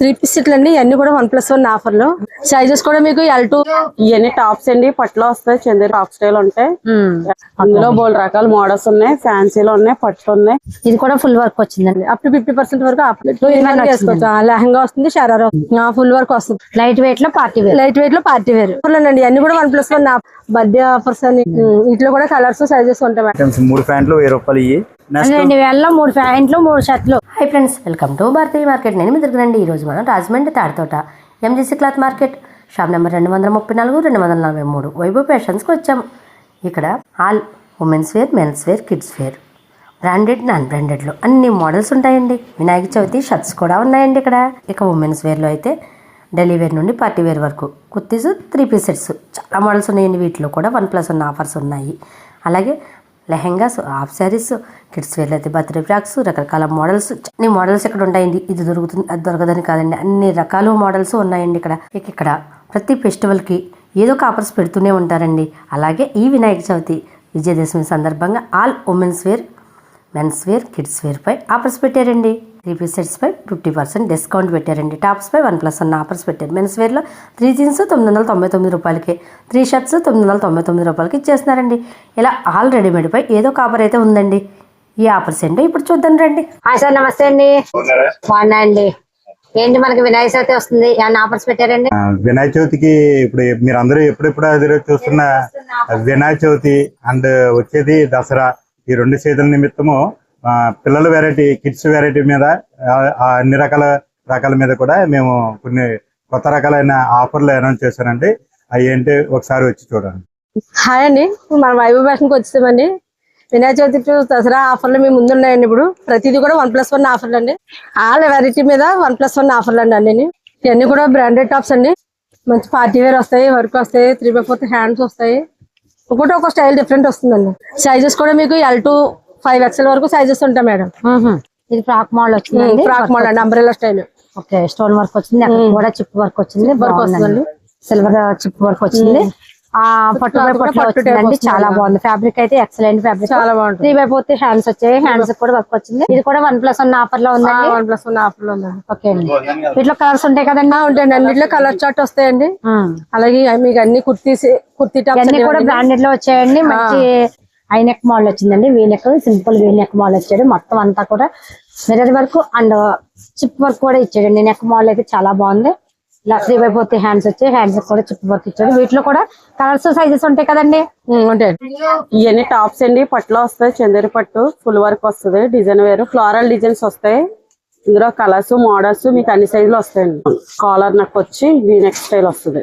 Three piece సెట్లు అండి. ఇవన్నీ కూడా వన్ ప్లస్ వన్ ఆఫర్లు సైజెస్ కూడా మీకు ఎల్ టూ ఇవన్నీ టాప్స్ అండి. పట్టులో వస్తాయి. చందేరి టాప్ స్టైల్ ఉంటాయి. అందులో బోల్ రకాల మోడల్స్ ఉన్నాయి. ఫ్యాన్సీలో ఉన్నాయి. పట్టు ఉన్నాయి. ఇది కూడా ఫుల్ వర్క్ వచ్చిందండి. అప్ టు ఫిఫ్టీ పర్సెంట్ వరకు ఆ, లెహంగా వస్తుంది షరారా ఫుల్ వర్క్ వస్తుంది. లైట్ వెయిట్లో పార్టీ వేర్ లైట్ వెయిట్లో పార్టీ వేర్ అండి. అన్ని కూడా one plus one birthday offers అని. వీటిలో కూడా కలర్స్ సైజెస్ ఉంటాయి మేడం. ప్యాంట్లు వెయ్యి రూపాయలు రెండు వేలలో మూడు ప్యాంట్లు మూడు షర్ట్లు. Hi friends welcome to Bharatiya market నేను మీ దగ్గరండి ఈ రోజు మనం Rajahmundry Taditota. MGC cloth market. Shop number రెండు వందల ముప్పై నాలుగు రెండు వందల నలభై మూడు. వైభవ్ ఫ్యాషన్స్కి వచ్చాము ఇక్కడ all women's wear men's wear kids wear. Branded non బ్రాండెడ్లో అన్ని మోడల్స్ ఉంటాయండి. వినాయక చవితి షర్ట్స్ కూడా ఉన్నాయండి ఇక్కడ. ఇక ఉమెన్స్ వేర్లో అయితే డైలీ వేర్ నుండి పార్టీ వేర్ వరకు కుర్తీస్ త్రీ పీస్ సెట్స్ చాలా మోడల్స్ ఉన్నాయండి. వీటిలో కూడా వన్ ప్లస్ వన్ ఆఫర్స్ ఉన్నాయి. అలాగే లెహెంగాస్ హాఫ్ శారీస్ కిడ్స్ వేర్లు అయితే బర్త్డే ఫ్రాక్స్ రకరకాల మోడల్స్. అన్ని మోడల్స్ ఇక్కడ ఉంటాయండి. ఇది దొరుకుతుంది అది దొరకదని కాదండి. అన్ని రకాల మోడల్స్ ఉన్నాయండి ఇక్కడ. ఇక ఇక్కడ ప్రతి ఫెస్టివల్కి ఏదో ఒక ఆఫర్స్ పెడుతూనే ఉంటారండి. అలాగే ఈ వినాయక చవితి విజయదశమి సందర్భంగా all womens wear mens wear kids wear పై ఆఫర్స్ పెట్టారండి. త్రీ పీస్ సెట్స్ పై ఫిఫ్టీ పర్సెంట్ డిస్కౌంట్ పెట్టారండి. టాప్స్ పై వన్ ప్లస్ వన్ ఆఫర్స్ పెట్టారు. మెన్స్ వేర్లో త్రీ జీన్స్ తొమ్మిది వందల తొంభై తొమ్మిది రూపాయలకి. త్రీ షర్ట్స్ తొమ్మిది వందల తొంభై తొమ్మిది రూపాయలకి ఇచ్చేస్తున్నారండి. ఇలా ఆల్ రెడీమేడ్ పై ఏదో ఒక ఆఫర్ అయితే ఉందండి. ఈ ఆఫర్స్ ఏంటో ఇప్పుడు చూద్దాం రండి. హాయ్ సార్ నమస్తే అండి. బాగున్నా అండి. ఏంటి మనకి వినాయక చవితి వస్తుంది? ఏమన్నా ఆఫర్స్ పెట్టారండి? వినాయక చవితికి ఇప్పుడు మీరు అందరూ ఎప్పుడెప్పుడు ఎదురు చూస్తున్న వినాయక చవితి అండ్ వచ్చేది దసరా ఈ రెండు చేతుల నిమిత్తము పిల్లల వెరైటీ కిడ్స్ వెరైటీ మీద అన్ని రకాల రకాల మీద కూడా మేము కొన్ని కొత్త రకాలైన ఆఫర్లు అనౌన్స్ చేశానండి అవి ఏంటి ఒకసారి వచ్చి చూడండి. హాయ్ అండి. మన వైభవ ఫ్యాషన్కి వచ్చేసామండి. వినాయక చవితి దసరా ఆఫర్లు మీ ముందు ఉన్నాయండి ఇప్పుడు. ప్రతిదీ కూడా వన్ ప్లస్ వన్ ఆఫర్లు అండి. ఆల్ వెరైటీ మీద వన్ ప్లస్ వన్ ఆఫర్లు అండి అన్ని. ఇవన్నీ కూడా బ్రాండెడ్ టాప్స్ అండి. మంచి పార్టీ వేర్ వస్తాయి వర్క్ వస్తాయి త్రీ బై ఫోర్త్ హ్యాండ్స్ వస్తాయి. ఒకటి ఒక స్టైల్ డిఫరెంట్ వస్తుందండి. సైజెస్ కూడా మీకు ఎల్ టూ ఫైవ్ ఎక్స్ఎల్ వరకు సైజెస్ ఉంటాయి మేడం. ఇది ఫ్రాక్ మోడల్ వచ్చిందండి. ఫ్రాక్ మోడల్ అండి umbrella style okay stone work వచ్చింది. అక్కడ కూడా చిప్ వర్క్ వచ్చింది. సిల్వర్ చిప్ వర్క్ వచ్చింది. ఆ పట్టు పట్టు వచ్చిందండి. చాలా బాగుంది. ఫ్యాబ్రిక్ అయితే ఎక్సలెంట్ ఫ్యాబ్రిక్ చాలా బాగుంటుంది. త్రీ బై ఫోర్త్ హ్యాండ్స్ వచ్చాయి. హ్యాండ్స్ కూడా వర్క్ వచ్చింది. ఇది కూడా వన్ ప్లస్ వన్ ఆఫర్లో ఉందండి. వన్ ప్లస్ వన్ ఆఫర్లు ఉందండి. ఓకే అండి. వీటిలో కలర్స్ ఉంటాయి కదండి? ఉంటాయండి. అన్నిట్లో కలర్ చార్ట్ వస్తాయండి. అలాగే మీకు అన్ని కుర్తీస్ కుర్తీ టాప్స్ ఇవన్నీ కూడా బ్రాండెడ్లో వచ్చాయండి. మంచి ఐనెక్ మోడల్ వచ్చిందండి. V neck simple V neck model వచ్చాడు మొత్తం అంతా కూడా mirror work and chip work కూడా ఇచ్చాడండి. నెక్ మోడల్ అయితే చాలా బాగుంది. ఇలా త్రీ బై ఫోర్త్ హ్యాండ్స్ వచ్చాయి. హ్యాండ్స్ కూడా చిప్ వర్క్ ఇచ్చాడు. వీటిలో కూడా కలర్స్ సైజెస్ ఉంటాయి కదండి. ఉంటాయండి ఇవన్నీ టాప్స్ అండి. పట్టులో వస్తాయి. చందేరి పట్టు. ఫుల్ వర్క్ వస్తుంది. డిజైన్ వేరు. ఫ్లోరల్ డిజైన్స్ వస్తాయి. ఇందులో కలర్స్ మోడల్స్ మీకు అన్ని సైజులు వస్తాయండి. కాలర్ నెక్ వచ్చి వీ నెక్ స్టైల్ వస్తుంది.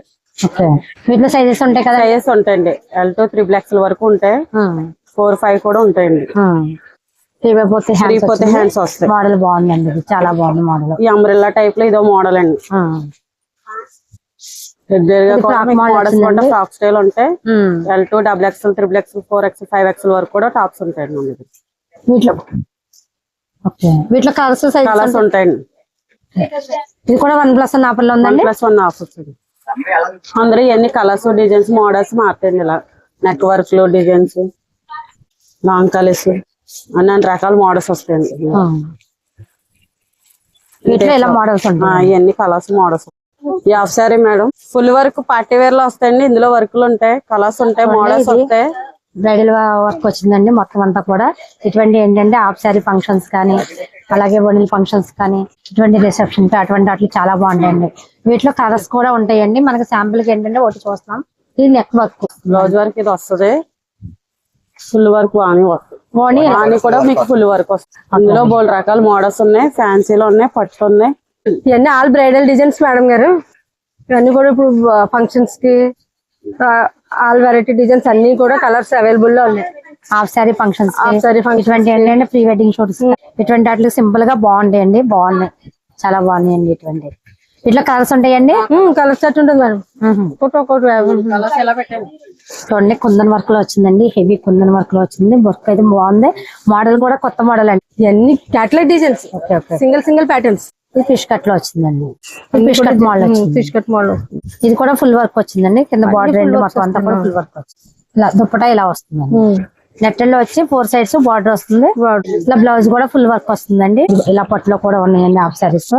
వీటిలో సైజెస్ ఉంటాయి కదా సైజెస్ ఉంటాయండి. ఎల్ టు త్రీ బ్లాక్స్ వరకు ఉంటాయి. ఫోర్ ఫైవ్ కూడా ఉంటాయండి. ఫోర్త్ హ్యాండ్స్ వస్తాయి. మోడల్ బాగుందండి చాలా బాగుంది మోడల్. ఈ అంబ్రెల్లా టైప్లో ఇదో మోడల్ అండి. ఫ్రాక్ స్టైల్ ఉంటాయి L to double XL triple XL four XL five XL వరకు కూడా టాప్స్ ఉంటాయండి వీటిలో. కలర్స్ కలర్స్ ఉంటాయండి. ఇది కూడా వన్ ప్లస్ వన్ ఆఫర్లో ఉందండి ప్లస్ వన్ ఆఫ్ వస్తుంది అందరూ ఇవన్నీ కలర్స్ డిజైన్స్ మోడల్స్ మారుతాయండి ఇలా. నెక్ వర్క్లో డిజైన్స్ లాంగ్ కలర్స్ అన్ని రకాల మోడల్స్ వస్తాయండి. వీటిలో ఇలా మోడల్స్ ఉంటాయి? ఇవన్నీ colours models. Half sari madam full work party వేర్లో వస్తాయండి. ఇందులో వర్క్లు ఉంటాయి కలర్స్ ఉంటాయి మోడల్స్ వస్తాయి. బ్రైడల్ వర్క్ వచ్చిందండి మొత్తం అంతా కూడా. ఇటువంటి ఏంటంటే హాఫ్ శారీ ఫంక్షన్స్ కానీ అలాగే వడిల్ ఫంక్షన్స్ కానీ ఇటువంటి రిసెప్షన్ అటువంటి వాటికి చాలా బాగుంటాయండి. వీటిలో కలర్స్ కూడా ఉంటాయండి. మనకి శాంపుల్కి ఏంటంటే ఒకటి చూస్తున్నాం ఇది నెక్ వర్క్ బ్లౌజ్ వర్క్ ఇది వస్తుంది. ఫుల్ వర్క్ వాణి వర్క్ ఓణి వాణి కూడా మీకు ఫుల్ వర్క్ వస్తుంది. అందులో బోల్ రకాల మోడల్స్ ఉన్నాయి ఫ్యాన్సీలో ఉన్నాయి పట్టు ఉన్నాయి. ఇవన్నీ ఆల్ బ్రైడల్ డిజైన్స్ మేడం గారు. ఇవన్నీ కూడా ఇప్పుడు ఫంక్షన్స్కి ఆల్ వెరైటీ డిజైన్స్ అన్ని కూడా కలర్స్ అవైలబుల్లో ఉన్నాయి. హాఫ్ శారీ ఫంక్షన్స్ ఇటువంటి ఏంటంటే ప్రీ వెడ్డింగ్ షూట్స్ ఇటువంటి వాటికి సింపుల్గా బాగుంటాయండి బాగున్నాయి. చాలా బాగున్నాయండి ఇటువంటి ఇట్లా కలర్స్ ఉంటాయండి? కలర్ సెట్ ఉంటుంది మేడం. కలర్స్ చూడండి కుందన్ వర్క్లో వచ్చిందండి. హెవీ కుందన్ వర్క్లో వచ్చింది. వర్క్ అయితే బాగుంది. మోడల్ కూడా కొత్త మోడల్ అండి. ఇవన్నీ catalogue designs single single patterns fish కట్లో వచ్చిందండి. ఫిష్ కట్ మోడల్ వచ్చింది. ఫిష్ కట్ మోడల్ ఇది కూడా ఫుల్ వర్క్ వచ్చిందండి. కింద బార్డర్ అండి మొత్తం అంతా కూడా ఫుల్ వర్క్ వచ్చింది. ఇలా దుప్పటా ఇలా వస్తుందండి. నెట్లో వచ్చి ఫోర్ సైడ్స్ బార్డర్ వస్తుంది. ఇలా బ్లౌజ్ కూడా ఫుల్ వర్క్ వస్తుందండి. ఇలా పట్టులో కూడా ఉన్నాయండి హాఫ్ సారీస్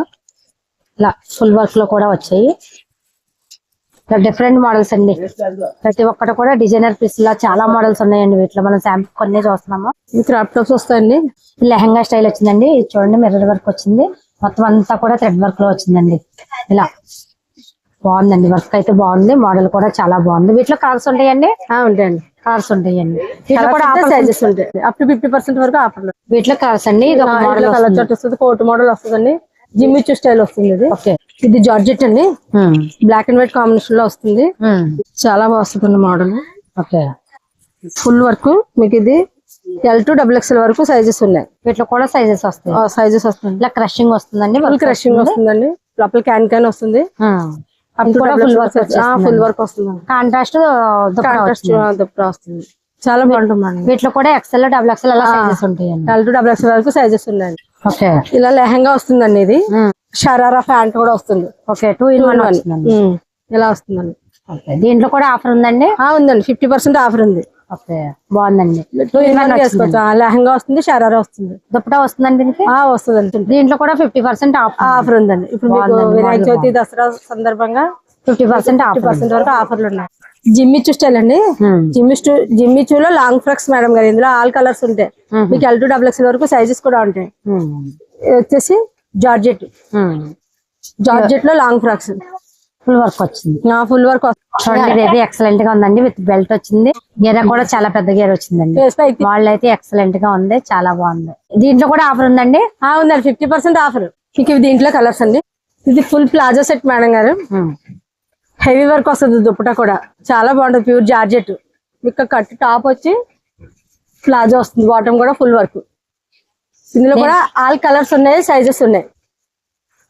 ఇలా ఫుల్ వర్క్లో కూడా వచ్చాయి. ఇలా డిఫరెంట్ మోడల్స్ అండి. ప్రతి ఒక్కటి కూడా డిజైనర్ పీస్ లా చాలా మోడల్స్ ఉన్నాయండి వీటిలో. మనం శాంపుల్ కొన్ని చూస్తున్నాము. ఈ క్రాప్ టాప్స్ వస్తాయండి? లెహంగా స్టైల్ వచ్చిందండి. ఇది చూడండి మిర్రర్ వర్క్ వచ్చింది. మొత్తం అంతా కూడా థ్రెడ్ వర్క్లో వచ్చిందండి. ఇలా బాగుందండి. వర్క్ అయితే బాగుంది. మోడల్ కూడా చాలా బాగుంది. వీటిలో కలర్స్ ఉంటాయండి? ఉంటాయండి. కలర్స్ ఉంటాయండి. వీటిలో కూడా సైజెస్ ఉంటాయి. అప్ టు ఫిఫ్టీ పర్సెంట్ వరకు ఆఫర్లు వీటిలో కలర్స్ అండి. ఇది ఒక మోడల్ కలర్ వస్తుంది. కోట్ మోడల్ వస్తుందండి. జిమ్మిచ్చు స్టైల్ వస్తుంది ఇది. ఇది జార్జెట్ అండి. బ్లాక్ అండ్ వైట్ కాంబినేషన్లో వస్తుంది. చాలా బాగా వస్తుంది మోడల్ ఓకే. ఫుల్ వర్క్ మీకు ఇది ఎల్ టు డబుల్ ఎక్స్ఎల్ వరకు సైజెస్ ఉన్నాయి. వీటిలో కూడా సైజెస్ వస్తాయి. సైజెస్ వస్తుంది ఇలా క్రషింగ్ వస్తుందండి. ఫుల్ క్రషింగ్ వస్తుందండి. లోపల క్యాన్ క్యాన్ వస్తుంది. Full full work work full work వస్తుంది. కాంట్రాస్ట్ వస్తుంది. చాలా బాగుంటుందండి. వీటిలో కూడా ఎక్సెల్ డబుల్ అలా సైజెస్ ఉంటాయండి. ఎల్ టు డబుల్ ఎక్స్ఎల్ వరకు సైజెస్ ఉన్నాయండి. ఓకే ఇలా లెహంగా వస్తుందండి ఇది. షరారా ప్యాంట్ కూడా వస్తుంది. ఓకే టూ ఇన్ వన్ ఇలా వస్తుందండి. దీంట్లో కూడా ఆఫర్ ఉందండి? ఆ, ఉందండి. ఫిఫ్టీ పర్సెంట్ ఆఫర్ ఉంది. ఓకే బాగుందండి. టూ ఇన్ వన్ వేసుకోవచ్చు. ఆ, లెహంగా వస్తుంది షరారా వస్తుంది. దుప్పటా వస్తుందండి వస్తుందండి దీంట్లో కూడా ఫిఫ్టీ పర్సెంట్ ఆఫ్ ఆఫర్ ఉందండి. ఇప్పుడు వినాయక చవితి దసరా సందర్భంగా fifty percent off fifty percent వరకు ఆఫర్లు ఉన్నాయి. జిమ్మిచ్చు స్టైల్ అండి జిమ్మిచ్చు జిమ్మిచ్చులో లాంగ్ ఫ్రాక్స్ మేడం గారు ఇందులో ఆల్ కలర్స్ ఉంటాయి. మీకు ఎల్ టు డబుల్ ఎక్స్ఎల్ వరకు సైజెస్ కూడా ఉంటాయి. వచ్చేసి జార్జెట్. జార్జెట్లో లాంగ్ ఫ్రాక్స్ ఫుల్ వర్క్ వచ్చింది. ఫుల్ వర్క్ చూడండి ఇదైతే ఎక్సలెంట్గా ఉందండి విత్ బెల్ట్ వచ్చింది. గేర కూడా చాలా పెద్ద గేర్ వచ్చిందండి. వాళ్ళు అయితే ఎక్సలెంట్గా ఉంది చాలా బాగుంది. దీంట్లో కూడా ఆఫర్ ఉందండి? ఉందండి ఫిఫ్టీ పర్సెంట్ ఆఫర్. మీకు దీంట్లో కలర్స్ అండి. ఇది ఫుల్ ప్లాజో సెట్ మేడం గారు. హెవీ వర్క్ వస్తుంది దుప్పట కూడా. చాలా బాగుంటుంది ప్యూర్ జార్జెట్. మీకు కట్ టాప్ వచ్చి ప్లాజో వస్తుంది బాటమ్ కూడా ఫుల్ వర్క్. ఇందులో కూడా ఆల్ కలర్స్ ఉన్నాయి సైజెస్ ఉన్నాయి.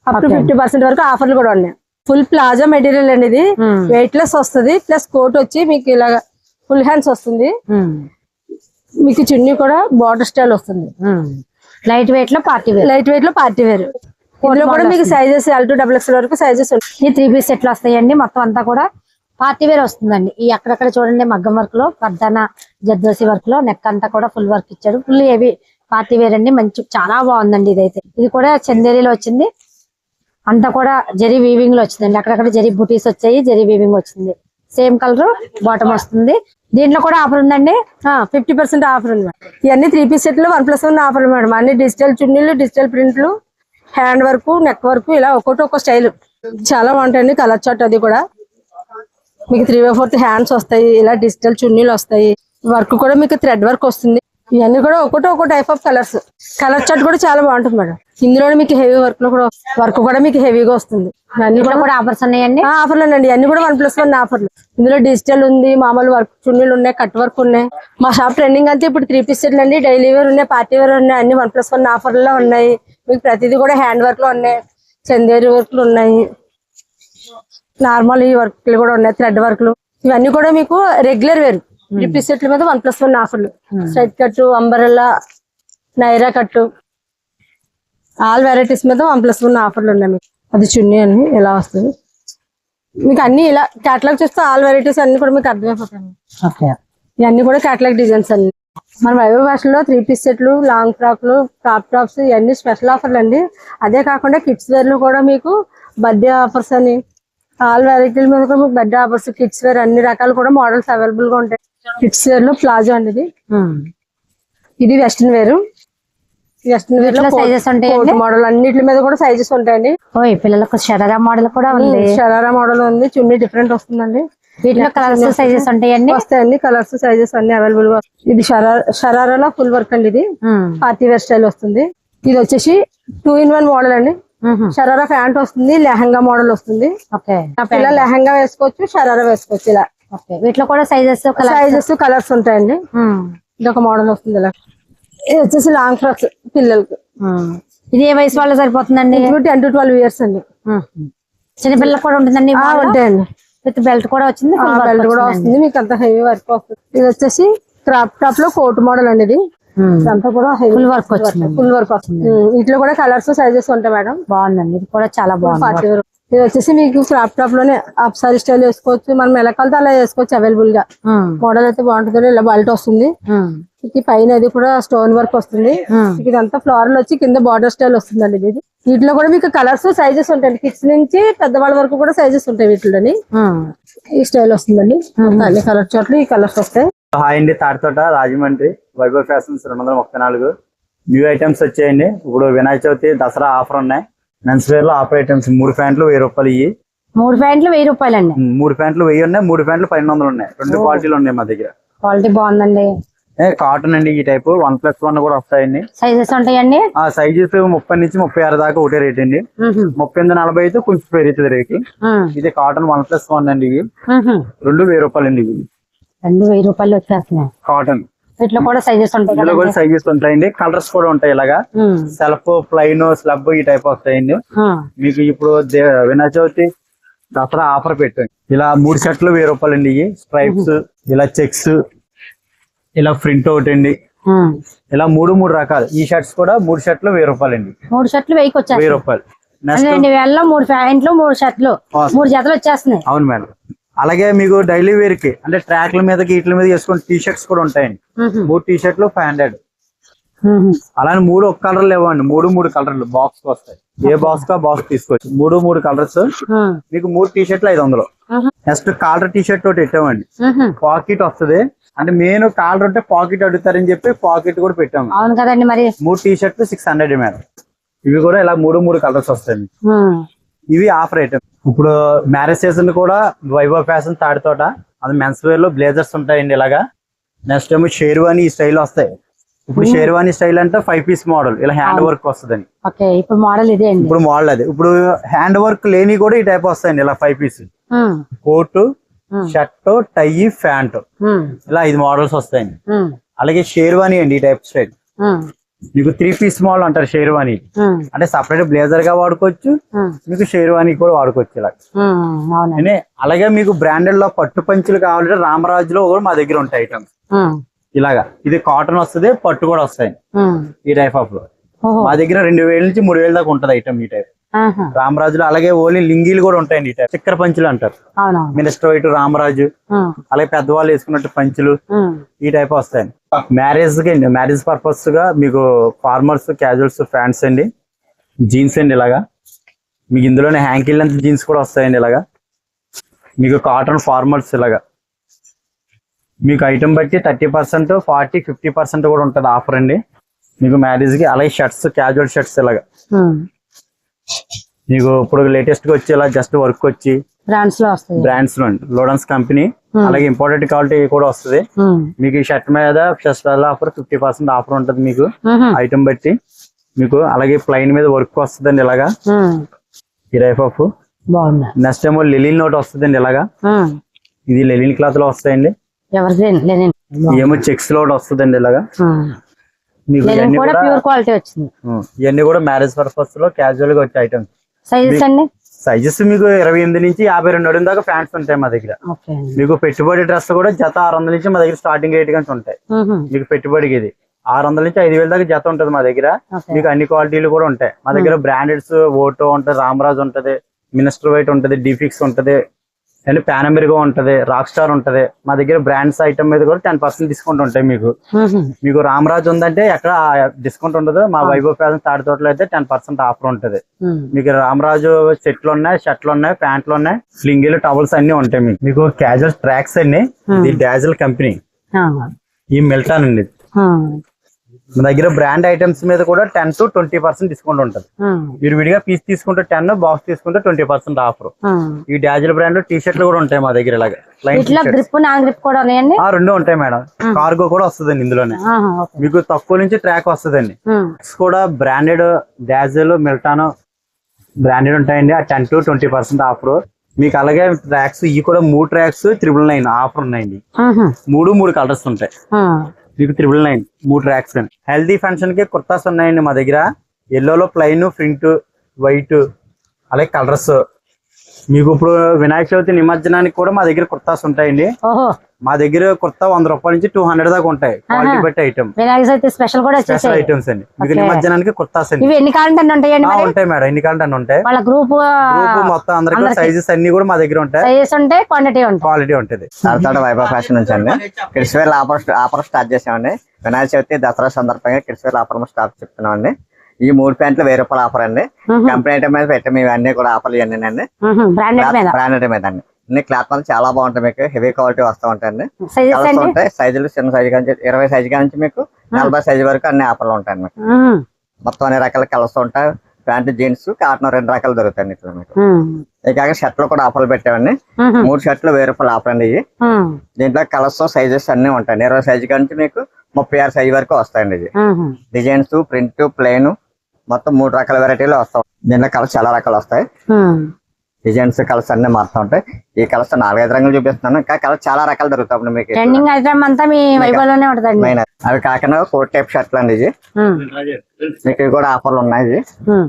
Up to. ఫిఫ్టీ పర్సెంట్ వరకు ఆఫర్లు కూడా ఉన్నాయి. ఫుల్ ప్లాజో మెటీరియల్ అండి ఇది. Hmm. వెయిట్ లెస్ వస్తుంది ప్లస్ కోట్ వచ్చి మీకు ఇలా ఫుల్ హ్యాండ్స్ వస్తుంది. మీకు చున్నీ కూడా బార్డర్ స్టైల్ వస్తుంది. లైట్ వెయిట్లో పార్టీ వేర్. లైట్ వెయిట్లో పార్టీ వేర్. ఇందులో కూడా మీకు sizes L to double X వరకు సైజెస్ ఈ త్రీ పీస్ సెట్లు వస్తాయండి. మొత్తం అంతా కూడా పార్టీ వేర్ వస్తుందండి. ఈ అక్కడక్కడ చూడండి మగ్గం వర్క్లో పర్దాన జద్దోసి వర్క్లో నెక్ అంతా కూడా ఫుల్ వర్క్ ఇచ్చాడు ఫుల్ హెవీ పార్టీ వేర్ అండి. మంచి చాలా బాగుందండి ఇదైతే. ఇది కూడా చందేరిలో వచ్చింది. అంతా కూడా జరీ వీవింగ్లో వచ్చిందండి. అక్కడక్కడ జరీ బుటీస్ వచ్చాయి జరీ వీవింగ్ వచ్చింది. సేమ్ కలర్ బాటమ్ వస్తుంది. దీంట్లో కూడా ఆఫర్ ఉందండి. ఫిఫ్టీ పర్సెంట్ ఆఫర్ ఉంది ఇవన్నీ త్రీ పీస్ సెట్లు one plus one offer madam. అన్ని డిజిటల్ చున్నీలు డిజిటల్ ప్రింట్లు హ్యాండ్ వర్క్ నెక్ వర్క్ ఇలా ఒక్కొక్కటి ఒక్కో స్టైల్. చాలా బాగుంటాయండి కలర్ చాట్ అది కూడా. మీకు త్రీ బై ఫోర్త్ హ్యాండ్స్ వస్తాయి ఇలా డిజిటల్ చున్నీలు వస్తాయి. వర్క్ కూడా మీకు థ్రెడ్ వర్క్ వస్తుంది. ఇవన్నీ కూడా ఒక్కొక్కటి ఒక్కో type of colours colour chart కూడా చాలా బాగుంటుంది మేడం. ఇందులో మీకు హెవీ వర్క్లో కూడా వర్క్ కూడా మీకు హెవీగా వస్తుంది. కూడా ఆఫర్స్ ఉన్నాయండి? ఆఫర్లు అండి అన్ని కూడా వన్ ప్లస్ వన్ ఆఫర్లు ఇందులో డిజిటల్ ఉంది మామూలు వర్క్ చున్నీలు ఉన్నాయి కట్ వర్క్ ఉన్నాయి. మా షాప్ ట్రెండింగ్ అంతే ఇప్పుడు త్రీ పీస్ సెట్లు అండి. డైలీ వేర్ ఉన్నాయి పార్టీ వేర్ ఉన్నాయి. అన్ని వన్ ప్లస్ వన్ ఆఫర్లో ఉన్నాయి. మీకు ప్రతిదీ కూడా హ్యాండ్ వర్క్లో ఉన్నాయి. చందేరి వర్క్లు ఉన్నాయి. నార్మల్ ఈ వర్క్లు కూడా ఉన్నాయి థ్రెడ్ వర్క్లు ఇవన్నీ కూడా మీకు రెగ్యులర్ వేరు త్రీ పీస్ సెట్ల మీద వన్ ప్లస్ వన్ ఆఫర్లు. Straight cut umbrella Naira cut all varieties మీద వన్ ప్లస్ వన్ ఆఫర్లు ఉన్నాయి మీకు. అది చున్నీ అని ఇలా వస్తుంది? మీకు అన్ని ఇలా క్యాటలాగ్ చూస్తే ఆల్ వెరైటీస్ అన్ని కూడా మీకు అర్థమైపోతాయి. ఇవన్నీ కూడా క్యాటలాగ్ డిజైన్స్ అన్ని. మన వైభవ భాషలో త్రీ పీస్ సెట్లు లాంగ్ ఫ్రాక్లు టాప్ టాప్స్ ఇవన్నీ స్పెషల్ ఆఫర్లు అండి. అదే కాకుండా కిడ్స్ వేర్లో కూడా మీకు బర్త్డే ఆఫర్స్ అని. ఆల్ వెరైటీల మీద కూడా మీకు బర్త్డే ఆఫర్స్ కిడ్స్ వేర్ అన్ని రకాలు కూడా మోడల్స్ అవైలబుల్గా ఉంటాయి. కిడ్స్ వేర్లో ప్లాజో అండి ఇది. ఇది వెస్ట్రన్ వేర్ వెస్ట్రన్ వేర్లో sizes ఉంటాయండి? మోడల్ అన్నిటి మీద కూడా సైజెస్ ఉంటాయండి. ఓయ్ పిల్లలకు షరారా మోడల్ కూడా ఉంది. షరారా మోడల్ ఉంది. చున్నీ డిఫరెంట్ వస్తుందండి. వీటిలో కలర్స్ సైజెస్ ఉంటాయండి? వస్తాయండి. కలర్స్ సైజెస్ అన్ని అవైలబుల్గా ఇది షరా- షరారాలో ఫుల్ వర్క్ అండి ఇది. పార్టీ వేర్ స్టైల్ వస్తుంది. ఇది వచ్చేసి టూ ఇన్ వన్ మోడల్ అండి. షరారా ప్యాంట్ వస్తుంది. లెహంగా మోడల్ వస్తుంది. ఓకే. ఇలా లెహంగా వేసుకోవచ్చు షరారా వేసుకోవచ్చు ఇలా. వీటిలో కూడా సైజెస్ సైజెస్ కలర్స్ ఉంటాయండి. ఇది ఒక మోడల్ వస్తుంది ఇలా. ఇది వచ్చేసి లాంగ్ ఫ్రాక్స్ పిల్లలకి. ఇది ఏ వయసు వాళ్ళు సరిపోతుందండి? టెన్ టు ట్వెల్వ్ ఇయర్స్ అండి. చిన్నపిల్లలకు కూడా ఉంటుందండి ఉంటాయండి. విత్ బెల్ట్ కూడా వచ్చింది బెల్ట్ కూడా. వస్తుంది. మీకు అంత హెవీ వర్క్ వస్తుంది. ఇది వచ్చేసి క్రాప్ టాప్లో కోట్ మోడల్ అండి ఇది. ఉమ్. ఇదంతా కూడా ఫుల్ వర్క్ వచ్చిందండి. ఫుల్ వర్క్ వస్తుంది. ఉమ్, వీటిలో కూడా కలర్స్ సైజెస్ ఉంటాయి మేడం. బాగుందండి. ఇది కూడా చాలా బాగుంది. ఇది వచ్చేసి మీకు క్రాప్ టాప్లోనే అప్ సారీ స్టైల్ వేసుకోవచ్చు. మనం ఎలా కలితే అలా వేసుకోవచ్చు అవైలబుల్గా. మోడల్ అయితే బాగుంటుంది ఇలా బల్ట్ వస్తుంది. ఇది పైన అది కూడా స్టోన్ వర్క్ వస్తుంది. ఇదంతా ఫ్లోరల్ వచ్చి కింద బార్డర్ స్టైల్ వస్తుందండి ఇది. వీటిలో కూడా మీకు కలర్స్ సైజెస్ ఉంటాయి కిడ్స్ నుంచి పెద్దవాళ్ళ వరకు కూడా సైజెస్ ఉంటాయి వీటిలోని. ఈ స్టైల్ వస్తుందండి. అన్ని కలర్ చోట్ల ఈ కలర్స్ వస్తాయి. హాయ్ అండి తాడితోట రాజమండ్రి వైభవ్ ఫ్యాషన్స్ రెండు వందల ముప్పై నాలుగు. న్యూ ఐటమ్స్ వచ్చాయండి. ఇప్పుడు వినాయక చవితి దసరా ఆఫర్ ఉన్నాయి. మెన్స్ వేర్లో ఆఫర్ ఐటమ్స్ మూడు ప్యాంట్లు వెయ్యి రూపాయలు ఇవి మూడు ప్యాంట్లు వెయ్యి రూపాయలండి. మూడు ప్యాంట్లు వెయ్యి ఉన్నాయి మూడు ప్యాంట్లు పన్నెండు వందలు ఉన్నాయి. రెండు క్వాలిటీలు ఉన్నాయి మా దగ్గర. క్వాలిటీ బాగుందండి. కాటన్ అండి ఈ టైప్ వన్ ప్లస్ వన్ కూడా వస్తాయండి సైజెస్ ఉంటాయండి? ఆ సైజెస్ ముప్పై నుంచి ముప్పై ఆరు దాకా ఒకటే రేట్ అండి. ముప్పై ఎనిమిది నలభై అయితే కొంచెం పెరుగుతుంది రేట్ ఇది కాటన్ వన్ ప్లస్ వన్ అండి ఇవి. రెండు వెయ్యి రూపాయలు అండి ఇవి. రెండు వెయ్యి రూపాయలు వచ్చేస్తున్నాయి. కాటన్ వీటిలో కూడా సైజెస్ ఉంటాయి ఇందులో కూడా సైజెస్ ఉంటాయండి. కలర్స్ కూడా ఉంటాయి ఇలాగా. సెల్ఫ్ ప్లైన్ స్లబ్ ఈ టైప్ వస్తాయండి మీకు ఇప్పుడు వినాయక చవితి దసరా ఆఫర్ పెట్టండి ఇలా మూడు షర్ట్లు వెయ్యి రూపాయలు అండి ఇవి. స్ట్రైప్స్ ఇలా చెక్స్ ఇలా ప్రింట్ అవుట్ అండి. ఇలా మూడు మూడు రకాలు. ఈ షర్ట్స్ కూడా మూడు షర్ట్లు వెయ్యి రూపాయలు అండి. మూడు షర్ట్లు వెయ్యి వచ్చేస్తాయి రూపాయలు రెండు వేలలో మూడు ప్యాంట్లు మూడు షర్ట్లు. మూడు జతలు వచ్చేస్తున్నాయి. అవును మేడం. అలాగే మీకు డైలీ వేర్కి అంటే ట్రాక్ల మీద వీటి మీద వేసుకుని టీ షర్ట్స్ కూడా ఉంటాయండి. మూడు టీ షర్ట్లు ఫైవ్ హండ్రెడ్. అలానే మూడు ఒక కలర్ లేవండి. మూడు మూడు కలర్లు బాక్స్ వస్తాయి. ఏ బాక్స్ కా బాక్స్ తీసుకోవచ్చు. మూడు మూడు కలర్స్ మీకు మూడు టీ షర్ట్లు ఐదు వందలు నెక్స్ట్ కాలర్ టీ షర్ట్ ఒకటి పెట్టామండి. పాకెట్ వస్తది. అంటే మెయిన్ కాలర్ ఉంటే పాకెట్ అడుగుతారని చెప్పి పాకెట్ కూడా పెట్టాము. అవును కదండి మరి. మూడు టీ షర్ట్లు సిక్స్ హండ్రెడ్ మేడం. ఇవి కూడా ఇలా మూడు మూడు కలర్స్ వస్తాయి ఇవి ఆఫర్ ఐటమ్ ఇప్పుడు మ్యారేజ్ సీజన్ కూడా వైభవ్ ఫ్యాషన్ తాడితోట అది మెన్స్ వేర్లో బ్లేజర్స్ ఉంటాయండి ఇలాగా. నెక్స్ట్ ఏమో షేర్వాణి ఈ స్టైల్ వస్తాయి. ఇప్పుడు షేర్వాణి స్టైల్ అంటే ఫైవ్ పీస్ మోడల్. ఇలా హ్యాండ్ వర్క్ వస్తుందండి ఓకే ఇప్పుడు మోడల్ ఇదే ఇప్పుడు మోడల్ అది. ఇప్పుడు హ్యాండ్ వర్క్ లేని కూడా ఈ టైప్ వస్తాయండి ఇలా five piece. Coat. Shirt tie pant. ఇలా ఐదు మోడల్స్ వస్తాయండి. అలాగే షేర్వాణి అండి ఈ టైప్ స్టైల్. మీకు త్రీ పీస్ మోడల్ అంటారు షేర్వాణి. అంటే సపరేట్ బ్లేజర్గా వాడుకోవచ్చు మీకు షేర్వాణి కూడా వాడుకోవచ్చు ఇలా. అలాగే మీకు బ్రాండెడ్లో పట్టు పంచులు కావాలంటే రామరాజులో కూడా మా దగ్గర ఉంటాయి ఐటమ్స్. ఇలాగా. ఇది కాటన్ వస్తుంది పట్టు కూడా వస్తాయి. ఈ టైప్ ఆఫ్లో. మా దగ్గర రెండు వేల నుంచి మూడు వేల దాకా ఉంటుంది ఐటమ్ ఈ టైప్ రామరాజులో అలాగే ఓన్లీ లింగీలు కూడా ఉంటాయండి చక్కెర పంచులు అంటారు. మినిస్టర్ వైట్ రామరాజు అలాగే పెద్దవాళ్ళు వేసుకున్నట్టు పంచులు ఈ టైప్ వస్తాయండి. మ్యారేజ్కి మ్యారేజ్ పర్పస్గా మీకు ఫార్మల్స్ క్యాజువల్స్ ప్యాంట్స్ అండి జీన్స్ అండి ఇలాగా. మీకు ఇందులోనే హ్యాంకిల్ లెంత్ జీన్స్ కూడా వస్తాయండి ఇలాగా. మీకు కాటన్ ఫార్మల్స్ ఇలాగా. మీకు ఐటమ్ బట్టి thirty percent forty fifty percent కూడా ఉంటుంది ఆఫర్ అండి. మీకు మ్యారేజ్కి అలాగే షర్ట్స్ క్యాజువల్ షర్ట్స్ ఇలాగా. మీకు ఇప్పుడు లేటెస్ట్గా వచ్చి ఇలా జస్ట్ వర్క్ వచ్చి బ్రాండ్స్లో వస్తాయి బ్రాండ్స్లో లోడన్స్ కంపెనీ అలాగే ఇంపార్టెంట్ క్వాలిటీ కూడా వస్తుంది. ఉమ్, మీకు ఈ షర్ట్ మీద special offer fifty percent offer ఉంటుంది మీకు. ఐటమ్ బట్టి మీకు అలాగే ప్లైన్ మీద వర్క్ వస్తుందండి ఇలాగా. ఈ టైప్ ఆఫ్ నెక్స్ట్ ఏమో లెలిన్ నోట్ వస్తుందండి ఇలాగా. ఇది లెలిన్ క్లాత్లో వస్తాయండి. ఏమో చెక్స్ లోట్ వస్తుందండి ఇలాగా. మీకు కూడా ప్యూర్ క్వాలిటీ వచ్చింది. ఇవన్నీ కూడా మ్యారేజ్ పర్పస్లో క్యాజువల్గా వచ్చే ఐటమ్స్ సైజెస్ అండి? సైజెస్ మీకు ఇరవై ఎనిమిది నుంచి యాభై రెండు అడుగు దాకా ప్యాంట్స్ ఉంటాయి మా దగ్గర. మీకు పెట్టుబడి డ్రెస్ కూడా జత ఆరు వందల నుంచి మా దగ్గర స్టార్టింగ్ రేట్ కానీ ఉంటాయి. మీకు పెట్టుబడికి ఇది. ఆరు వందల నుంచి ఐదు వేల దాకా జత ఉంటుంది మా దగ్గర. మీకు అన్ని క్వాలిటీలు కూడా ఉంటాయి. మా దగ్గర బ్రాండెడ్స్ ఓటో ఉంటది రామరాజ్ ఉంటది మినిస్టర్ వైట్ ఉంటది డిఫిక్స్ ఉంటది అండ్ పానమెరిగో ఉంటది రాక్ స్టార్ ఉంటది. మా దగ్గర బ్రాండ్స్ ఐటమ్ మీద కూడా టెన్ పర్సెంట్ డిస్కౌంట్ ఉంటాయి మీకు. మీకు రామరాజ్ ఉందంటే ఎక్కడ డిస్కౌంట్ ఉండదు. మా వైభవ్ ఫ్యాషన్ తాడి తోటలో అయితే టెన్ పర్సెంట్ ఆఫర్ ఉంటది. మీకు రామరాజు సెట్లు ఉన్నాయి షర్ట్లు ఉన్నాయి ప్యాంట్లు ఉన్నాయి స్లింగిలు టవల్స్ అన్ని ఉంటాయి మీకు. మీకు క్యాజువల్ ట్రాక్స్ అన్ని ఇది డాజల్ కంపెనీ ఈ మిల్టాన్ అండి. మన దగ్గర బ్రాండ్ ఐటమ్స్ మీద కూడా ten to twenty percent discount ఉంటుంది. మీరు విడిగా పీస్ తీసుకుంటే టెన్ బాక్స్ తీసుకుంటే ట్వంటీ పర్సెంట్ ఆఫర్. ఈ డాజిల్ బ్రాండ్ టీ షర్ట్లు కూడా ఉంటాయి మా దగ్గర ఇలాగా. లైన్ వీటిలో గ్రిప్ నాన్ గ్రిప్ కూడా ఉన్నాయండి? ఆ రెండు ఉంటాయి మేడం. కార్గో కూడా వస్తుందండి ఇందులోనే. మీకు తక్కువ నుంచి ట్రాక్ వస్తుందండి. కూడా బ్రాండెడ్ డాజిల్ మిల్టానో బ్రాండెడ్ ఉంటాయండి. ఆ ten to twenty percent offer మీకు అలాగే ట్రాక్స్ ఇవి కూడా మూడు ట్రాక్స్ త్రిబుల్ నైన్ ఆఫర్ ఉన్నాయండి. మూడు మూడు కలర్స్ ఉంటాయి. మీకు త్రిబుల్ నైన్ మూడు ర్యాక్స్ అండి హెల్దీ ఫంక్షన్కి కుర్తాస్ ఉన్నాయండి మా దగ్గర. ఎల్లోలో ప్లెయిన్ ప్రింట్ వైట్ అలాగే కలర్స్ మీకు ఇప్పుడు వినాయక చవితి నిమజ్జనానికి కూడా మా దగ్గర కుర్తాస్ ఉంటాయండి. మా దగ్గర కుర్తా వంద రూపాయల నుంచి టూ హండ్రెడ్ దాకా ఉంటాయి. క్వాలిటీ బట్టి ఐటమ్ వినాయక చవితి స్పెషల్ కూడా స్పెషల్ ఐటమ్స్ అండి. మీకు. నిమజ్జనానికి కుర్తాస్ అండి. ఇవి ఎన్ని ఆ, మరి? ఉంటాయి మేడం. ఎన్ని అన్ని ఉంటాయి. వాళ్ళ గ్రూప్ గ్రూప్ మొత్తం అందరికి. సైజెస్ అన్ని కూడా మా దగ్గర ఉంటాయి. సైజెస్ ఉంటాయి క్వాంటిటీ ఉంటాయి. క్వాలిటీ ఉంటుంది. తలతాడు వైభవ్ ఫ్యాషన్ నుంచి అండి. Kids wear offer offer start చేసామండి. వినాయక చవితి దసరా సందర్భంగా కిడ్స్ వేర్ ఆఫర్ స్టార్ట్ చెప్తున్నామండి ఈ మూడు ప్యాంట్లు వెయ్యి రూపాయల ఆఫర్ అండి. కంపెనీ ఐటమ్ మీద పెట్టాము ఇవన్నీ కూడా ఆఫర్లు అండి. బ్రాండెడ్ మీద. అండి. అన్ని క్లాత్ మాత్రం చాలా బాగుంటాయి మీకు. హెవీ క్వాలిటీ వస్తూ ఉంటాయండి కలర్స్ ఉంటాయి. సైజులు చిన్న సైజు కానీ ఇరవై సైజు కానీ మీకు నలభై సైజు వరకు అన్ని ఆఫర్లు ఉంటాయి మీకు. మొత్తం అన్ని రకాల కలర్స్ ఉంటాయి. ప్యాంట్ జీన్స్ కాటన్ రెండు రకాలు దొరుకుతాయి ఇట్లా మీకు. ఇక షర్ట్లు కూడా ఆఫర్లు పెట్టామండి. మూడు షర్ట్లు వెయ్యి రూపాయలు ఆఫర్ అండి ఇవి. దీంట్లో కలర్స్ సైజెస్ అన్ని ఉంటాయి ఇరవై సైజు నుంచి మీకు ముప్పై ఆరు సైజు వరకు వస్తాయండి ఇది. డిజైన్స్ ప్రింట్ ప్లెయిన్ మొత్తం మూడు రకాల వెరైటీలు వస్తాయి. దీంట్లో కలర్స్ చాలా రకాలు వస్తాయి. డిజైన్స్ కలర్స్ అన్ని మారుతూ ఉంటాయి. ఈ కలర్స్ నాలుగైదు రంగులు చూపిస్తున్నాను. ఇంకా కలర్ చాలా రకాలు దొరుకుతాయి మీకు ట్రెండింగ్ ఐటమ్ అంతా మీ ఉంటదండి. అవి కాకుండా కోట్ టైప్ షర్ట్లు అండి ఇది. మీకు కూడా ఆఫర్లు ఉన్నాయి ఇది మ్మ్.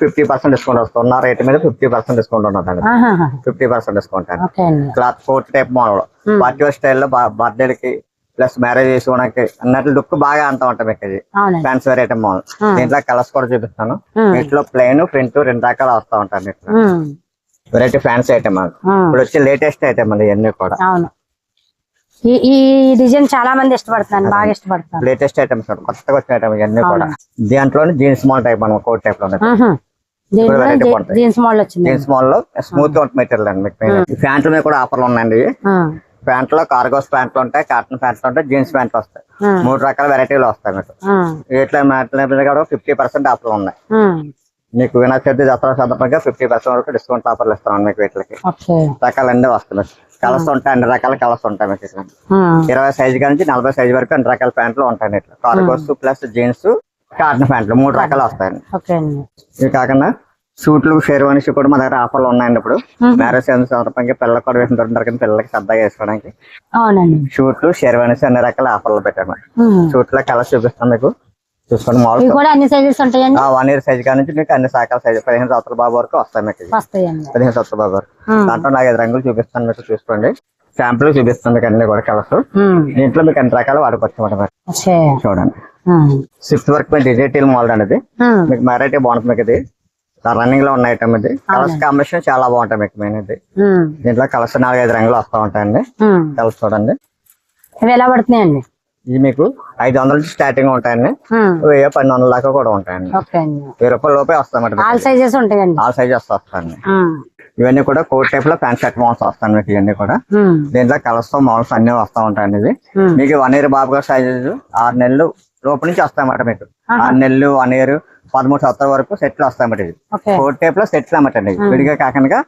ఫిఫ్టీ పర్సెంట్ డిస్కౌంట్ వస్తుంది ఉన్న రేట్ మీద ఫిఫ్టీ పర్సెంట్ డిస్కౌంట్ ఆహాహా. ఫిఫ్టీ పర్సెంట్ డిస్కౌంట్ అండి. Cloth coat type model. Party స్టైల్లో బర్త్డేలకి ప్లస్ మ్యారేజ్ చేసుకోవడానికి అన్నట్లు లుక్ బాగా అంతా ఉంటాయి అవునండి. ఫ్యాన్స్ వేర్ ఐటమ్ మోడల్ దీంట్లో కలర్స్ కూడా చూపిస్తాను. వీటిలో ప్లెయిన్ ప్రింట్ రెండు రకాలు వస్తా మ్మ్. Variety fancy item. ఇప్పుడు వచ్చి లేటెస్ట్ ఐటమ్ అండి ఇవన్నీ కూడా. ఈ డిజైన్ చాలా మంది ఇష్టపడుతున్నారు. బాగా ఇష్టపడుతున్నారు. లేటెస్ట్ ఐటమ్స్ కొత్తగా వచ్చిన ఐటమ్ ఇవన్నీ కూడా. దీంట్లోనే జీన్స్ మోడల్ టైప్ మనం కోట్ టైప్లో. దీంట్లో. జీన్స్ మోడల్ వచ్చింది. జీన్స్ మోడల్లో స్మూత్గా మెటీరియల్ అండి మీకు మీద కూడా ఆఫర్లు ఉన్నాయండి. మ్మ్. ప్యాంట్లో కార్గోస్ ప్యాంట్లు ఉంటాయి కాటన్ ప్యాంట్లు ఉంటాయి జీన్స్ ప్యాంట్లు వస్తాయి. మూడు రకాల వెరైటీలు వస్తాయి మీకు. వీటిలో మ్యాట్ల కూడా ఫిఫ్టీ పర్సెంట్ ఆఫర్లు ఉన్నాయి. మీకు వినాయక చవితి దసరా సందర్భంగా ఫిఫ్టీ పర్సెంట్ వరకు డిస్కౌంట్ ఆఫర్లు ఇస్తాం మీకు వీటికి ఓకే రకాలన్నీ వస్తాయి కలర్స్ ఉంటాయి అన్ని రకాల కలర్స్ ఉంటాయి మీకు ఇక్కడ. ఇరవై సైజు నుంచి నలభై సైజు వరకు అన్ని రకాల ప్యాంట్లు ఉంటాయి ఇట్లా కార్గోస్ ప్లస్ జీన్స్ కాటన్ ప్యాంట్లు మూడు రకాలు వస్తాయండి ఇవి కాకుండా సూట్లు షేర్వాణిస్ కూడా మా దగ్గర ఆఫర్లు ఉన్నాయండి ఇప్పుడు. మ్యారేజ్ సందర్భంగా పిల్లలకు కూడా వేసిన దొరుకుతారు పిల్లలకి సరదాగా వేసుకోవడానికి. అవునండి. షూట్లు షేర్వాణిస్ అన్ని రకాల ఆఫర్లు పెట్టాము. షూట్లో కలర్స్ చూపిస్తాం మీకు. చూసుకోండి మామూలు అన్ని సైజెస్ ఉంటాయండి? వన్ ఇయర్ సైజ్ కానీ మీకు అన్ని శాఖల సైజ్ పదిహేను సంవత్సరాల బాబు వరకు వస్తాయి మీకు పదిహేను సంవత్సరాల బాబు వరకు. దాంట్లో నాకు ఐదు రంగులు చూపిస్తాను మీకు చూసుకోండి. శాంపుల్ చూపిస్తాను మీకు అన్ని కూడా కలర్స్. దీంట్లో మీకు అన్ని రకాలు వాడుకోవచ్చు చూడండి. సిక్స్త్ వర్క్ డిజైటీల్ మోడల్ అనేది. మీకు వెరైటీ బాగుంటుంది మీకు ఇది. రన్నింగ్లో ఉన్న ఐటమ్ ఇది. కలర్స్ కాంబినేషన్ చాలా బాగుంటాయి మీకు మెయిన్ ఇది. దీంట్లో కలర్స్ నాలుగైదు రంగులు వస్తూ ఉంటాయండి. కలర్స్ చూడండి. ఇవి ఎలా పడుతున్నాయండి? ఇది మీకు ఐదు వందల నుంచి స్టార్టింగ్ ఉంటాయండి. వెయ్యి పన్నెండు వందల దాకా కూడా ఉంటాయండి. వెయ్యి రూపాయల లోపే వస్తాయి ఆల్ సైజెస్ ఉంటాయండి. ఆల్ సైజ్ వస్తాయండి. ఇవన్నీ కూడా కోట్ టైప్లో ప్యాంట్ షర్ట్ మోడల్స్ వస్తాయి మీకు ఇవన్నీ కూడా. దీంట్లో కలర్స్తో మోడల్స్ అన్ని వస్తూ ఉంటాయండి ఇది. మీకు వన్ ఇయర్ బాబు గారు సైజెస్ ఆరు నెలలు లోపు నుంచి వస్తాయన్నమాట మీకు. ఆరు నెలలు వన్ ఇయర్ పదమూడు సంవత్సరాల వరకు సెట్లు వస్తాయన్నమాట ఇది కోట్ టైప్లో సెట్లు అన్నమాట అండి విడిగా కాకుండా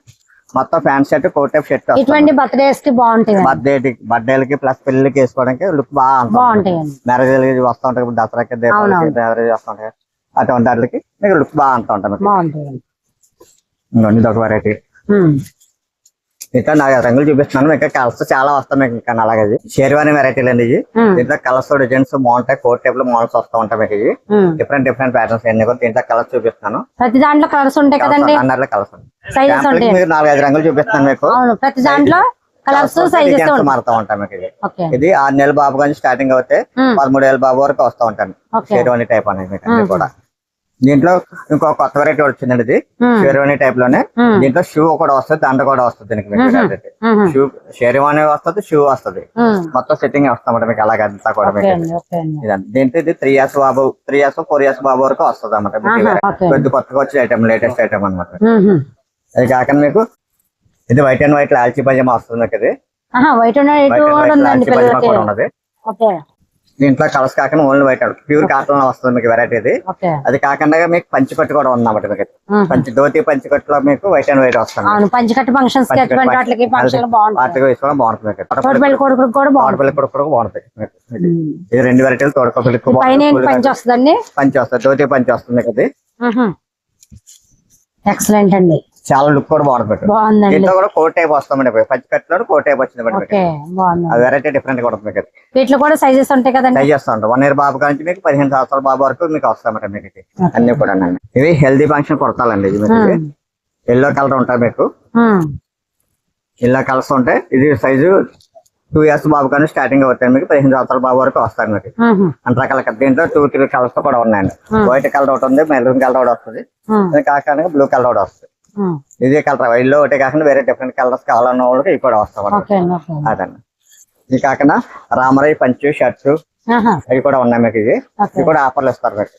మొత్తం pant shirt coat type shirt ఇటువంటి బర్త్డేస్కి బాగుంటాయి బర్త్డే బర్త్డేలకి ప్లస్ పెళ్ళికి వేసుకోవడానికి లుక్ బాగా బాగుంటాయండి. మ్యారేజ్ వస్తూ ఉంటాయి దసరాకి దీపావళికి మ్యారేజ్ వస్తూ ఉంటాయి. అటువంటి వాటికి మీకు లుక్ బాగా అంతా ఉంటుంది. ఇది ఒక వెరైటీ. ఇంకా నాకు రంగులు చూపిస్తున్నాను. ఇంకా కలర్స్ చాలా వస్తాయి మీకు ఇంకా అలాగే ఇది. షేర్వాణి వెరైటీలు అండి మ్మ్. దీంట్లో కలర్స్ డిజైన్స్ బాగుంటాయి. కోట్ టైప్లో మోడల్స్ వస్తూ ఉంటాయి మీకు మ్మ్. డిఫరెంట్ డిఫరెంట్ ప్యాటర్న్స్ అన్ని కూడా దీంట్లో కలర్స్ చూపిస్తాను ప్రతి దాంట్లో కలర్స్ ఉంటాయి కదండి? అన్నట్లో కలర్స్ ఉంటాయి. మీరు నాలుగైదు రంగులు చూపిస్తాను మీకు. ప్రతి దాంట్లో కలర్స్ సైజెస్ మారుతూ ఇది ఇది ఆరు నెలల బాబు కానీ స్టార్టింగ్ అవుతే మ్మ్. పదమూడు ఏళ్ళ బాబు వరకు వస్తూ ఉంటాను. షేర్వాణి టైప్ అనేది కూడా. దీంట్లో ఇంకో కొత్త వెరైటీ వచ్చిందండి ఇది. షేర్వాణి టైప్లోనే. దీంట్లో షూ కూడా వస్తుంది దండ కూడా వస్తుంది దీనికి మీకు. షూ షేర్వాణి వస్తుంది షూ వస్తుంది. మొత్తం సెట్టింగ్ వస్తామంట మీకు అలాగే అంతా కూడా మీకు. దీంట్లో ఇది త్రీ ఇయర్స్ బాబు త్రీ ఇయర్స్ ఫోర్ ఇయర్స్ బాబు వరకు వస్తుంది. ఓకే. కొద్ది కొత్తగా వచ్చే ఐటమ్ లేటెస్ట్ ఐటమ్ అన్నమాట మ్మ్. అది కాకుండా మీకు ఇది వైట్ అండ్ వైట్ లాల్చీ పైజమా వస్తుంది మీకు ఇది వైట్ అండ్ కూడా వైట్ ఉన్నది దీంట్లో కలర్స్ కాకుండా ఓన్లీ వైట్ ప్యూర్ కాటన్లో వస్తుంది మీకు వెరైటీ ఇది ఓకే అది కాకుండా మీకు పంచికట్టు కూడా ఉందన్నమాట మీకు. మ్మ్. పంచి ధోతి పంచికట్టులో మీకు వైట్ అండ్ వైట్ వస్తుంది. పంచకట్టు ఫంక్షన్స్ వాటికి వేసుకోవడం బాగుంటుంది మీకు. తోటపల్లి కొడుకు కూడా బాగుంటుంది. తోటపల్లి కూడా కూడా బాగుంటుంది మీకు. ఇది రెండు వెరైటీలు తోటపల్లి పంచి వస్తుందండి? పంచి వస్తుంది. ధోతి పంచి వస్తుంది మీకు ఇది ఎక్సలెంట్ అండి. చాలా లుక్ కూడా బాగుంటుంది దీంట్లో కూడా కోట్ టైప్ వస్తామండి పంచి కట్టులో కోట్ టైప్ వచ్చింది వెరైటీ డిఫరెంట్గా ఉంటుంది మీకు. వీటిలో కూడా సైజెస్ ఉంటాయి కదండి? ట్రై చేస్తా ఉంటాం వన్ ఇయర్ బాబు నుంచి మీకు పదిహేను సంవత్సరాల బాబు వరకు మీకు వస్తామంట మీకు. అన్ని కూడా ఇవి హెల్దీ ఫంక్షన్ కుడతాలండి ఇది మీకు. ఎల్లో కలర్ ఉంటాయి మీకు. ఎల్లో కలర్స్ ఉంటాయి. ఇది సైజు టూ ఇయర్స్ బాబు కానీ స్టార్టింగ్ అవుతాయి మీకు. పదిహేను సంవత్సరాల బాబు వరకు వస్తాయి మీకు అంత రకాల దీంట్లో టూ త్రీ కలర్స్ కూడా ఉన్నాయండి. వైట్ కలర్ ఒకటి ఉంది మెరూన్ కలర్ ఒకటి వస్తుంది. కాకుండా బ్లూ కలర్ ఒకటి వస్తుంది. ఇదే కలర్. ఎల్లో ఒకటి కాకుండా వేరే డిఫరెంట్ కలర్స్ కావాలన్న వాళ్ళకి ఇవి కూడా అండి. అదండి ఇది కాకుండా రామరాయి పంచు షర్ట్స్ అవి కూడా ఉన్నాయి మీకు ఇది. ఇవి కూడా ఆఫర్లు ఇస్తారు మీకు.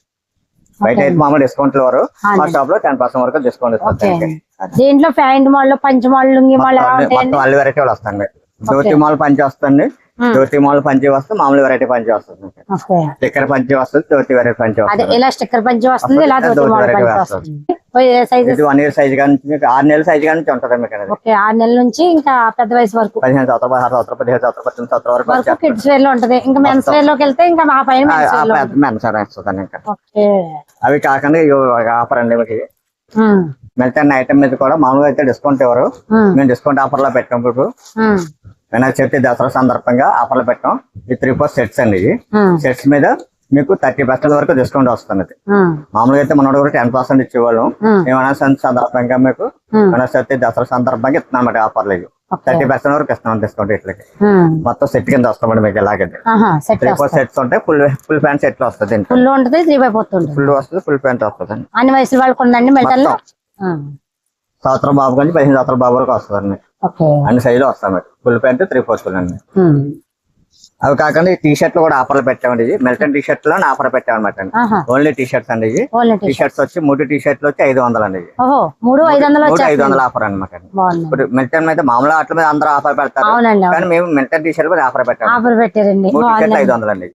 బయట అయితే మామూలు డిస్కౌంట్లు వారు మా షాప్లో టెన్ పర్సెంట్ వరకు డిస్కౌంట్ ఇస్తారు. దీంట్లో ప్యాంట్ మాల్ పంచ మాల్ లుంగి మాల్ అన్ని- వెరైటీ వాళ్ళు వస్తాయండి జ్యోతి మాల్ పంచి వస్తుంది. జ్యోతి మాల్ పంచి వస్తే మామూలు వెరైటీ పంచి వస్తుంది. చక్కెర పంచి వస్తుంది జ్యోతి వెరైటీ పంచి వస్తుంది. ఇలా స్టిక్కర్ పంచి వస్తుంది ఇలా వస్తుంది, వస్తుంది. వన్ ఇయర్ సైజ్ కానీ మీకు ఆరు నెలల సైజ్ కానీ ఉంటుంది మీకు ఓకే ఆరు నెలల నుంచి ఇంకా పెద్ద వయసు వరకు. పదిహేను సంవత్సరాలు పదహారు సంవత్సరాలు పదిహేను సంవత్సరాలు పద్దెనిమిది సంవత్సరాల వరకు. కిడ్స్ వేర్లో ఉంటది. ఇంకా మెన్స్ వేర్లోకి వెళ్తే ఇంకా మా పైన మెన్స్ వేర్ వస్తుంది ఇంకా. అవి కాకుండా ఆఫర్ అండి మీకు. ఉమ్, మిగతా ఐటమ్ మీద కూడా మామూలుగా అయితే డిస్కౌంట్ ఇవ్వరు ఉమ్, మేము డిస్కౌంట్ ఆఫర్లో పెట్టాం ఇప్పుడు ఉమ్, వినాయక చవితి దసరా సందర్భంగా ఆఫర్లు పెట్టాం. ఈ త్రీ ఫోర్ సెట్స్ అండి ఉమ్, సెట్స్ మీద మీకు థర్టీ పర్సెంట్ వరకు డిస్కౌంట్ వస్తుంది. మామూలుగా అయితే మన కూడా టెన్ పర్సెంట్ ఇచ్చేవాళ్ళం. వినాయక సందర్భంగా మీకు. వినాయక చవితి దసరా సందర్భంగా ఇస్తున్నాం అన్నమాట ఆఫర్లు ఇవి. థర్టీ పర్సెంట్ వరకు ఇస్తున్నాం డిస్కౌంట్ ఇట్లకి. మొత్తం సెట్ కింద వస్తామండి మీకు సెట్ త్రీ ఫోర్ సెట్స్ ఉంటాయి ఫుల్ ఫుల్ ప్యాంట్ సెట్లు వస్తుంది ఫుల్ ఉంటుంది త్రీ ఉంటుంది. ఫుల్ వస్తుంది ఫుల్ ప్యాంట్ వస్తుంది అన్ని వయసుల వాళ్ళకి ఉందండి. సంవత్సరం బాబు కానీ పదిహేను సంవత్సరాల బాబు వరకు వస్తుందండి. ఓకే అన్ని సైజులు వస్తాయి ఫుల్ ప్యాంట్ త్రీ ఫోర్త్ అండి ఉమ్, అవి కాకుండా ఈ టీ షర్ట్లు కూడా ఆఫర్లు పెట్టామండి ఇది. మెల్టన్ టీ షర్ట్లో ఆఫర్ పెట్టామన్నమాట అండి. ఓన్లీ టీ షర్ట్స్ అండి ఇది. టీ షర్ట్స్ వచ్చి మూడు టీ షర్ట్లు వచ్చి ఐదు వందలు అండి మూడు ఐదు వందలు ఆఫర్ అనమాట ఇప్పుడు మిల్టన్ మీద మామూలు ఆటల మీద అందరూ ఆఫర్ పెడతారు. కానీ మేము మిల్టన్ టీ షర్ట్ మీద ఆఫర్ పెట్టాము మూడు టీ షర్ట్లు ఐదు వందలు అండి